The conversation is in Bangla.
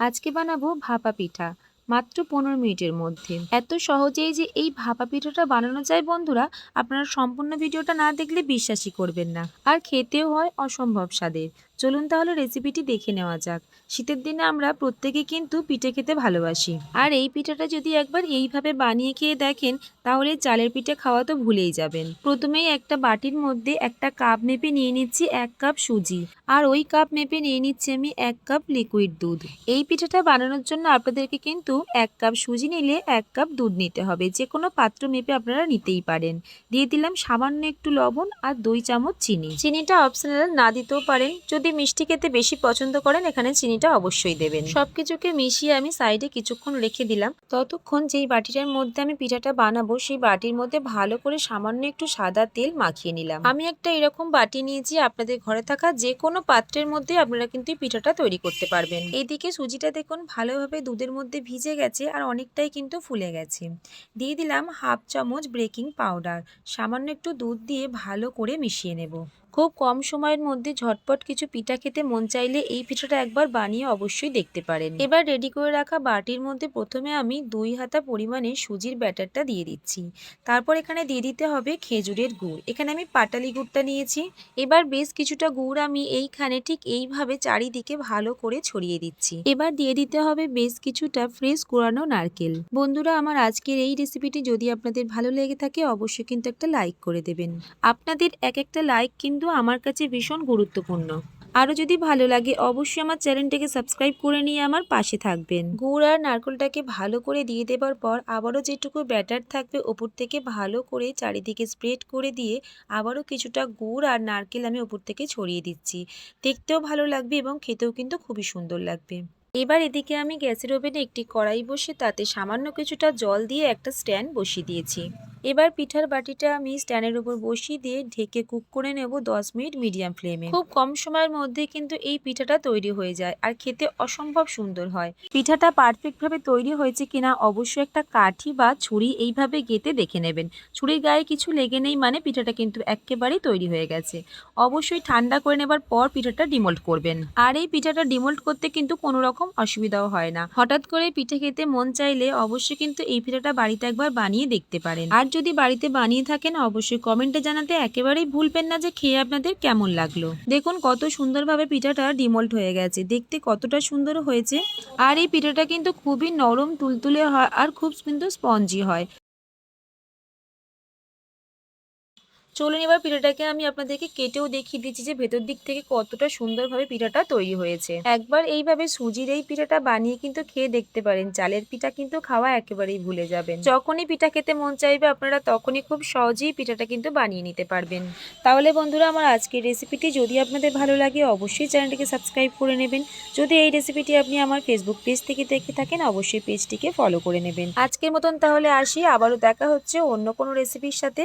আজকে বানাবো ভাপা পিঠা। মাত্র পনেরো মিনিটের মধ্যে। এত সহজেই যে এই ভাপা পিঠাটা বানানো যায় বন্ধুরা, আপনারা সম্পূর্ণ ভিডিওটা না দেখলে বিশ্বাসই করবেন না। আর খেতেও হয় অসম্ভব স্বাদের। চলুন তাহলে রেসিপিটি দেখে নেওয়া যাক। শীতের দিনে আমরা প্রত্যেকে কিন্তু পিঠে খেতে ভালোবাসি। আর এই পিঠাটা যদি একবার এইভাবে বানিয়ে খেয়ে দেখেন, তাহলে চালের পিঠে খাওয়া তো ভুলেই যাবেন। প্রথমেই একটা বাটির মধ্যে একটা কাপ মেপে নিয়ে নিচ্ছি এক কাপ সুজি। আর ওই কাপ মেপে নিয়ে নিচ্ছি আমি এক কাপ লিকুইড দুধ। এই পিঠাটা বানানোর জন্য আপনাদেরকে কিন্তু এক কাপ সুজি নিলে এক কাপ দুধ নিতে হবে। যে কোনো পাত্র মেপে আপনারা নিতেই পারেন। দিয়ে দিলাম সামান্য একটু লবণ আর দুই চামচ চিনি। চিনিটা অপশনাল না দিতেও পারেন। যদি মিষ্টি খেতে বেশি পছন্দ করেন, এখানে চিনিটা অবশ্যই দেবেন। সবকিছুকে মিশিয়ে আমি সাইডে কিছুক্ষণ রেখে দিলাম। ততক্ষণ যেই বাটিটার মধ্যে আমি পিঠাটা বানাবো, সেই বাটির মধ্যে ভালো করে সামান্য একটু সাদা তেল মাখিয়ে নিলাম। আমি একটা এরকম বাটি নিয়েছি, আপনাদের ঘরে থাকা যে কোনো পাত্রের মধ্যে আপনারা কিন্তু পিঠাটা তৈরি করতে পারবেন। এইদিকে সুজিটা দেখুন, ভালোভাবে দুধের মধ্যে ভিজে গেছে আর অনেকটাই কিন্তু ফুলে গেছে। দিয়ে দিলাম হাফ চামচ বেকিং পাউডার। সামান্য একটু দুধ দিয়ে ভালো করে মিশিয়ে নেব। খুব কম সময়ের মধ্যে ঝটপট কিছু পিঠা খেতে মন চাইলে এই পিঠাটা একবার বানিয়ে অবশ্যই দেখতে পারেন। এবার রেডি করে রাখা বাটির মধ্যে প্রথমে আমি দুই হাতা পরিমাণে সুজির ব্যাটারটা দিয়ে দিচ্ছি। তারপর এখানে দিয়ে দিতে হবে খেজুরের গুড়। এখানে আমি পাটালি গুড়টা নিয়েছি। এবার বেশ কিছুটা গুড় আমি এইখানে ঠিক এইভাবে চারিদিকে ভালো করে ছড়িয়ে দিচ্ছি। এবার দিয়ে দিতে হবে বেশ কিছুটা ফ্রেশ কোরানো নারকেল। বন্ধুরা, আমার আজকের এই রেসিপিটি যদি আপনাদের ভালো লেগে থাকে, অবশ্যই কিন্তু একটা লাইক করে দেবেন। আপনাদের এক একটা লাইক কিন্তু আমার কাছে ভীষণ গুরুত্বপূর্ণ। আরও যদি ভালো লাগে, অবশ্যই আমার চ্যানেলটাকে সাবস্ক্রাইব করে নিয়ে আমার পাশে থাকবেন। গুড় আর নারকেলটাকে ভালো করে দিয়ে দেবার পর আবারও যেটুকু ব্যাটার থাকবে ওপর থেকে ভালো করে চারিদিকে স্প্রেড করে দিয়ে আবারও কিছুটা গুড় আর নারকেল আমি ওপর থেকে ছড়িয়ে দিচ্ছি। দেখতেও ভালো লাগবে এবং খেতেও কিন্তু খুবই সুন্দর লাগবে। এবার এদিকে আমি গ্যাসের ওভেনে একটি কড়াই বসে তাতে সামান্য কিছুটা জল দিয়ে একটা স্ট্যান্ড বসিয়ে দিয়েছি। এবার পিঠার বাটিটা আমি স্ট্যান্ডের উপর বসিয়ে দিয়ে ঢেকে কুক করে নেব দশ মিনিট মিডিয়াম ফ্লেমে। খুব কম সময়ের মধ্যে কিন্তু এই পিঠাটা তৈরি হয়ে যায় আর খেতে অসম্ভব সুন্দর হয়। পিঠাটা পারফেক্টভাবে তৈরি হয়েছে কিনা অবশ্যই একটা কাঠি বা ছুরি এইভাবে গেতে দেখে নেবেন। ছুরির গায়ে কিছু লেগে নেই মানে পিঠাটা কিন্তু একেবারেই তৈরি হয়ে গেছে। অবশ্যই ঠান্ডা করে নেবার পর পিঠাটা ডিমোল্ড করবেন। আর এই পিঠাটা ডিমোল্ড করতে কিন্তু কোনো রকম অসুবিধাও হয় না। হঠাৎ করে পিঠে খেতে মন চাইলে অবশ্যই কিন্তু এই পিঠাটা বাড়িতে একবার বানিয়ে দেখতে পারেন। আর যদি বাড়িতে বানিয়ে থাকেন অবশ্যই কমেন্টে জানাতে একেবারেই ভুলবেন না যে খেয়ে আপনাদের কেমন লাগল। দেখুন কত সুন্দরভাবে পিঠাটা ডিমল্ট হয়ে গেছে। দেখতে কতটা সুন্দর হয়েছে। আর এই পিঠাটা কিন্তু খুবই নরম, তুলতুলে হয় আর খুব কিন্তু স্পঞ্জি হয়। চলুন এবার পিঠাটাকে আমি আপনাদেরকে কেটেও দেখিয়ে দিচ্ছি যে ভেতর দিক থেকে কতটা সুন্দরভাবে পিঠাটা তৈরি হয়েছে। একবার এইভাবে সুজির এই পিঠাটা বানিয়ে কিন্তু খেয়ে দেখতে পারেন। চালের পিঠা কিন্তু খাওয়া একেবারেই ভুলে যাবেন। যখনই পিঠা খেতে মন চাইবে আপনারা তখনই খুব সহজেই পিঠাটা কিন্তু বানিয়ে নিতে পারবেন। তাহলে বন্ধুরা, আমার আজকের রেসিপিটি যদি আপনাদের ভালো লাগে, অবশ্যই চ্যানেলটিকে সাবস্ক্রাইব করে নেবেন। যদি এই রেসিপিটি আপনি আমার ফেসবুক পেজ থেকে দেখে থাকেন, অবশ্যই পেজটিকে ফলো করে নেবেন। আজকের মতন তাহলে আসি। আবারও দেখা হচ্ছে অন্য কোনো রেসিপির সাথে।